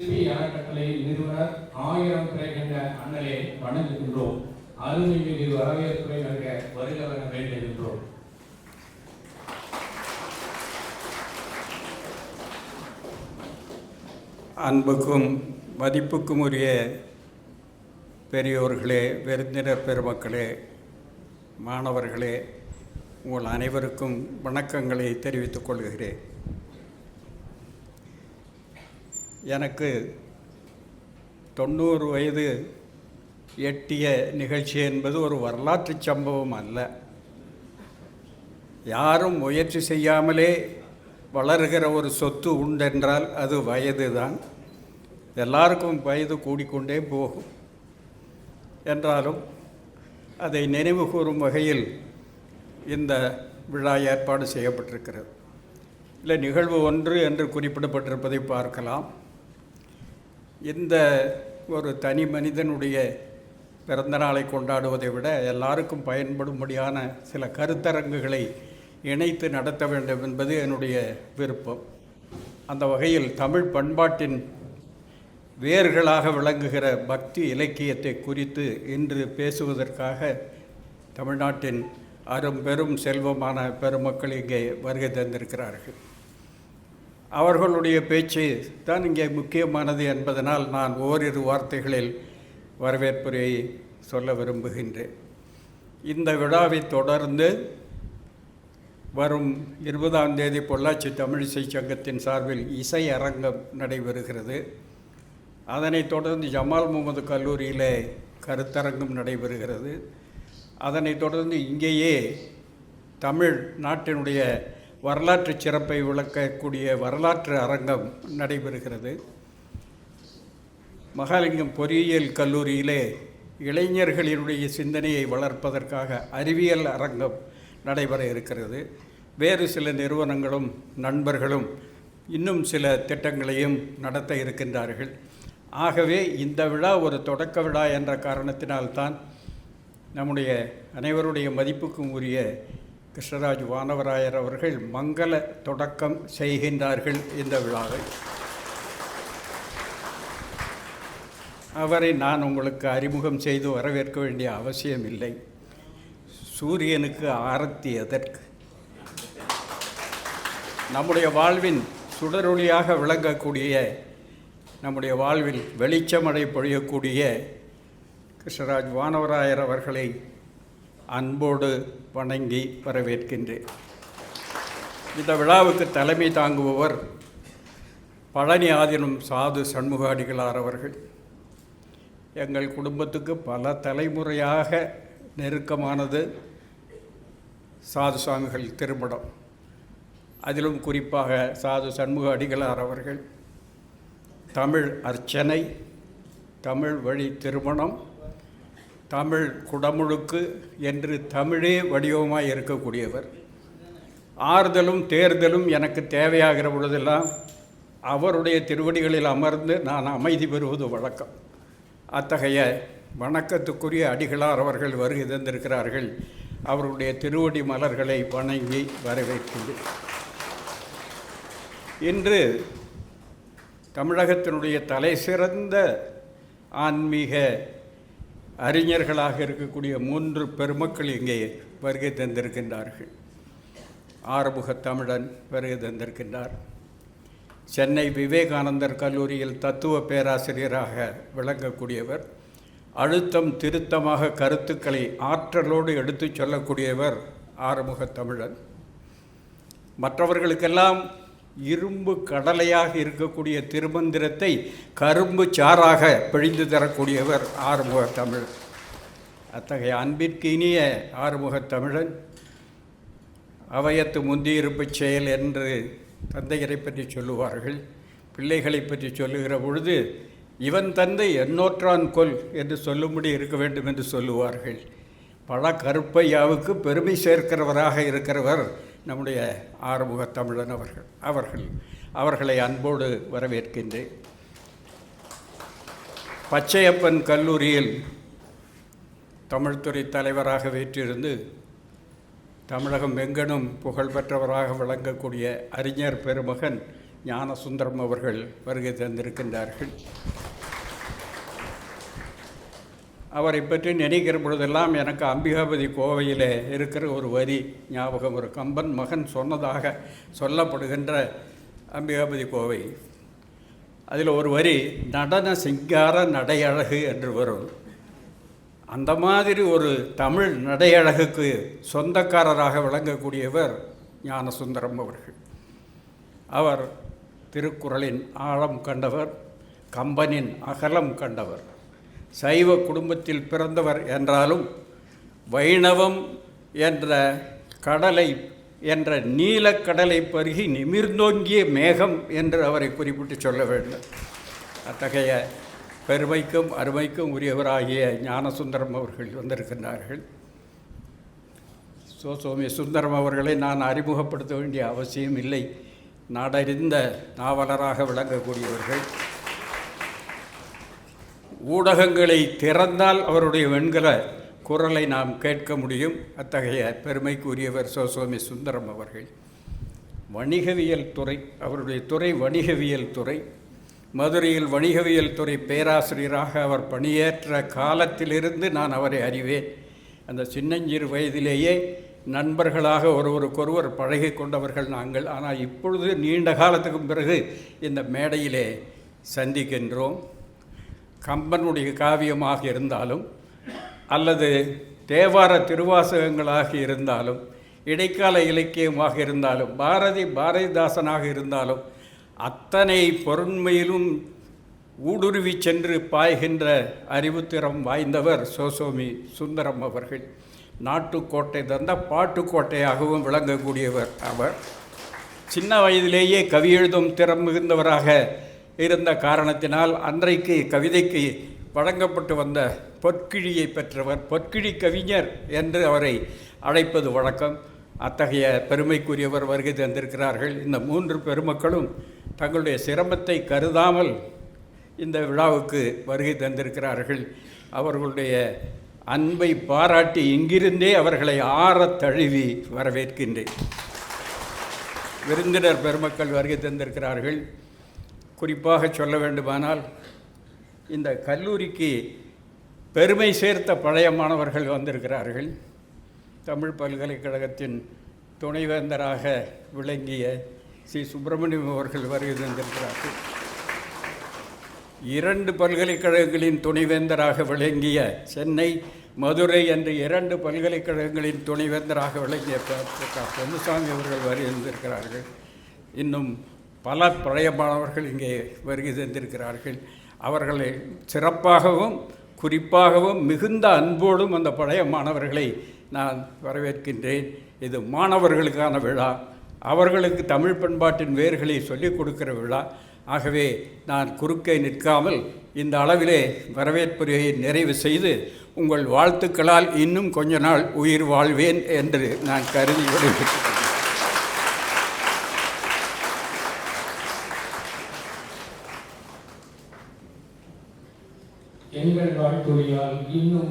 கல்வி அறக்கட்டளை நிறுவனர் ஆயிரம் பிறை கண்ட அண்ணலே வணங்குகின்றோம். அருள்மிகு வரவேற்புரை நல்க வருக வர வேண்டுகின்றோம். அன்புக்கும் மதிப்புக்கும் உரிய பெரியோர்களே விருந்தினர் பெருமக்களே மாணவர்களே உங்கள் அனைவருக்கும் வணக்கங்களை தெரிவித்துக் கொள்கிறேன். எனக்கு தொண்ணூறு வயது எட்டிய நிகழ்ச்சி என்பது ஒரு வரலாற்று சம்பவம் அல்ல. யாரும் முயற்சி செய்யாமலே வளர்கிற ஒரு சொத்து உண்டென்றால் அது வயது தான் எல்லாருக்கும் வயது கூடிக்கொண்டே போகும். என்றாலும் அதை நினைவு கூறும் வகையில் இந்த விழா ஏற்பாடு செய்யப்பட்டிருக்கிறது. இல்லை நிகழ்வு ஒன்று என்று குறிப்பிடப்பட்டிருப்பதை பார்க்கலாம். இந்த ஒரு தனி மனிதனுடைய பிறந்த நாளை கொண்டாடுவதை விட எல்லாருக்கும் பயன்படும்படியான சில கருத்தரங்குகளை இணைத்து நடத்த வேண்டும் என்பது என்னுடைய விருப்பம். அந்த வகையில் தமிழ் பண்பாட்டின் வேர்களாக விளங்குகிற பக்தி இலக்கியத்தை குறித்து இன்று பேசுவதற்காக தமிழ்நாட்டின் அரும் பெரும் செல்வமான பெருமக்கள் இங்கே வருகை தந்திருக்கிறார்கள். அவர்களுடைய பேச்சு தான் இங்கே முக்கியமானது என்பதனால் நான் ஓரிரு வார்த்தைகளில் வரவேற்புரையை சொல்ல விரும்புகின்றேன். இந்த விழாவை தொடர்ந்து வரும் இருபதாம் தேதி பொள்ளாச்சி தமிழிசை சங்கத்தின் சார்பில் இசை அரங்கம் நடைபெறுகிறது. அதனைத் தொடர்ந்து ஜமால் முகமது கல்லூரியிலே கருத்தரங்கம் நடைபெறுகிறது. அதனைத் தொடர்ந்து இங்கேயே தமிழ் நாட்டினுடைய வரலாற்று சிறப்பை விளக்கக்கூடிய வரலாற்று அரங்கம் நடைபெறுகிறது. மகாலிங்கம் பொறியியல் கல்லூரியிலே இளைஞர்களினுடைய சிந்தனையை வளர்ப்பதற்காக அறிவியல் அரங்கம் நடைபெற இருக்கிறது. வேறு சில நிறுவனங்களும் நண்பர்களும் இன்னும் சில திட்டங்களையும் நடத்த இருக்கின்றார்கள். ஆகவே இந்த விழா ஒரு தொடக்க விழா என்ற காரணத்தினால்தான் நம்முடைய அனைவருடைய மதிப்புக்கும் உரிய கிருஷ்ணராஜ் வானவராயர் அவர்கள் மங்கள தொடக்கம் செய்கின்றார்கள் இந்த விழாவை. அவரை நான் உங்களுக்கு அறிமுகம் செய்து வரவேற்க வேண்டிய அவசியம் இல்லை சூரியனுக்கு ஆரத்தி எதற்கு? நம்முடைய வாழ்வின் சுடரொளியாக விளங்கக்கூடிய நம்முடைய வாழ்வில் வெளிச்சமடை பொழியக்கூடிய கிருஷ்ணராஜ் வானவராயர் அவர்களை அன்போடு வணங்கி வரவேற்கின்றேன். இந்த விழாவுக்கு தலைமை தாங்குபவர் பழனி ஆதீனம் சாது சண்முகாடிகளார் அவர்கள். எங்கள் குடும்பத்துக்கு பல தலைமுறையாக நெருக்கமானது சாது சுவாமிகள் திருமணம் அதிலும் குறிப்பாக சாது சண்முக அடிகளார் அவர்கள். தமிழ் அர்ச்சனை தமிழ் வழி திருமணம் தமிழ் குடமுழுக்கு என்று தமிழே வடிவமாக இருக்கக்கூடியவர். ஆறுதலும் தேர்தலும் எனக்கு தேவையாகிற பொழுதெல்லாம் அவருடைய திருவடிகளில் அமர்ந்து நான் அமைதி பெறுவது வழக்கம். அத்தகைய வணக்கத்துக்குரிய அடிகளார் அவர்கள் வருகை தந்திருக்கிறார்கள். அவருடைய திருவடி மலர்களை வணங்கி வரவேற்கின்றேன். இன்று தமிழகத்தினுடைய தலை சிறந்த ஆன்மீக அறிஞர்களாக இருக்கக்கூடிய மூன்று பெருமக்கள் இங்கே வருகை தந்திருக்கின்றார்கள். ஆறுமுக தமிழன் வருகை தந்திருக்கின்றார். சென்னை விவேகானந்தர் கல்லூரியில் தத்துவ பேராசிரியராக விளங்கக்கூடியவர். அழுத்தம் திருத்தமாக கருத்துக்களை ஆற்றலோடு எடுத்துச் சொல்லக்கூடியவர் ஆறுமுக தமிழன் மற்றவர்களுக்கெல்லாம் இரும்பு கடலையாக இருக்கக்கூடிய திருமந்திரத்தை கரும்பு சாறாக பிழிந்து தரக்கூடியவர் ஆறுமுக தமிழ் அத்தகைய அன்பிற்கு இனிய ஆறுமுக தமிழன் அவயத்து முந்தியிருப்பு செயல் என்று தந்தையரை பற்றி சொல்லுவார்கள். பிள்ளைகளை பற்றி சொல்லுகிற பொழுது இவன் தந்தை எண்ணோற்றான் கொல் என்று சொல்லும்படி இருக்க வேண்டும் என்று சொல்லுவார்கள். பல கருப்பையாவுக்கு பெருமை சேர்க்கிறவராக இருக்கிறவர் நம்முடைய ஆறுமுக தமிழன் அவர்கள் அவர்கள் அவர்களை அன்போடு வரவேற்கின்றேன். பச்சையப்பன் கல்லூரியில் தமிழ்துறை தலைவராக வீற்றிருந்து தமிழகம் எங்கனும் புகழ்பெற்றவராக விளங்கக்கூடிய அறிஞர் பெருமகன் ஞானசுந்தரம் அவர்கள் வருகை தந்திருக்கின்றார்கள். அவரை பற்றி நினைக்கிற பொழுதெல்லாம் எனக்கு அம்பிகாபதி கோவையில் இருக்கிற ஒரு வரி ஞாபகம் ஒரு கம்பன் மகன் சொன்னதாக சொல்லப்படுகின்ற அம்பிகாபதி கோவை. அதில் ஒரு வரி நடன சிங்கார நடையழகு என்று வரும். அந்த மாதிரி ஒரு தமிழ் நடையழகுக்கு சொந்தக்காரராக விளங்கக்கூடியவர் ஞானசுந்தரம் அவர்கள். அவர் திருக்குறளின் ஆழம் கண்டவர் கம்பனின் அகலம் கண்டவர். சைவ குடும்பத்தில் பிறந்தவர் என்றாலும் வைணவம் என்ற கடலை என்ற நீலக்கடலை பருகி நிமிர்ந்தோங்கிய மேகம் என்று அவரை குறிப்பிட்டு சொல்ல வேண்டும். அத்தகைய பெருமைக்கும் அருமைக்கும் உரியவராகிய ஞானசுந்தரம் அவர்கள் வந்திருக்கின்றார்கள். சோ சோமி சுந்தரம் அவர்களை நான் அறிமுகப்படுத்த வேண்டிய அவசியம் இல்லை. நாடறிந்த நாவலராக விளங்கக்கூடியவர்கள். ஊடகங்களை திறந்தால் அவருடைய வெண்கல குரலை நாம் கேட்க முடியும். அத்தகைய பெருமைக்குரியவர் சோ சுந்தரம் அவர்கள். வணிகவியல் துறை அவருடைய துறை வணிகவியல் துறை. மதுரையில் வணிகவியல் துறை பேராசிரியராக அவர் பணியேற்ற காலத்திலிருந்து நான் அவரை அறிவேன். அந்த சின்னஞ்சிறு வயதிலேயே நண்பர்களாக ஒருவருக்கொருவர் பழகி கொண்டவர்கள் நாங்கள். ஆனால் இப்பொழுது நீண்ட காலத்துக்கும் பிறகு இந்த மேடையிலே சந்திக்கின்றோம். கம்பனுடைய காவியமாக இருந்தாலும் அல்லது தேவார திருவாசகங்களாக இருந்தாலும் இடைக்கால இலக்கியமாக இருந்தாலும் பாரதி பாரதிதாசனாக இருந்தாலும் அத்தனை பொருண்மையிலும் ஊடுருவி சென்று பாய்கின்ற அறிவுத்திறம் வாய்ந்தவர் சோசோமி சுந்தரம் அவர்கள். நாட்டுக்கோட்டை தந்த பாட்டுக்கோட்டையாகவும் விளங்கக்கூடியவர் அவர். சின்ன வயதிலேயே கவி எழுதும் திறம் மிகுந்தவராக இருந்த காரணத்தினால் அன்றைக்கு கவிதைக்கு வழங்கப்பட்டு வந்த பொற்கிழியை பெற்றவர் பொற்கிழி கவிஞர் என்று அவரை அழைப்பது வழக்கம். அத்தகைய பெருமைக்குரியவர் வருகை தந்திருக்கிறார்கள். இந்த மூன்று பெருமக்களும் தங்களுடைய சிரமத்தை கருதாமல் இந்த விழாவுக்கு வருகை தந்திருக்கிறார்கள். அவர்களுடைய அன்பை பாராட்டி இங்கிருந்தே அவர்களை ஆற தழுவி வரவேற்கின்றேன். விருந்தினர் பெருமக்கள் வருகை தந்திருக்கிறார்கள். குறிப்பாக சொல்ல வேண்டுமானால் இந்த கல்லூரிக்கு பெருமை சேர்த்த பழைய மாணவர்கள் வந்திருக்கிறார்கள். தமிழ் பல்கலைக்கழகத்தின் துணைவேந்தராக விளங்கிய சி. சுப்பிரமணியம் அவர்கள் வருகை தந்திருக்கிறார்கள். இரண்டு பல்கலைக்கழகங்களின் துணைவேந்தராக விளங்கிய சென்னை மதுரை என்று இரண்டு பல்கலைக்கழகங்களின் துணைவேந்தராக விளங்கிய க. பொன்னுசாமி அவர்கள் வருகை தந்திருக்கிறார்கள். இன்னும் பல பழைய மாணவர்கள் இங்கே வருகை தந்திருக்கிறார்கள். அவர்களை சிறப்பாகவும் குறிப்பாகவும் மிகுந்த அன்போடும் அந்த பழைய மாணவர்களை நான் வரவேற்கின்றேன். இது மாணவர்களுக்கான விழா. அவர்களுக்கு தமிழ் பண்பாட்டின் வேர்களை சொல்லிக் கொடுக்கிற விழா. ஆகவே நான் குறுக்கே நிற்காமல் இந்த அளவிலே வரவேற்புரையை நிறைவு செய்து உங்கள் வாழ்த்துக்களால் இன்னும் கொஞ்ச நாள் உயிர் வாழ்வேன் என்று நான் கருதி விடுகிறேன். எங்கள் வாழ்த்துறையால் இன்னும்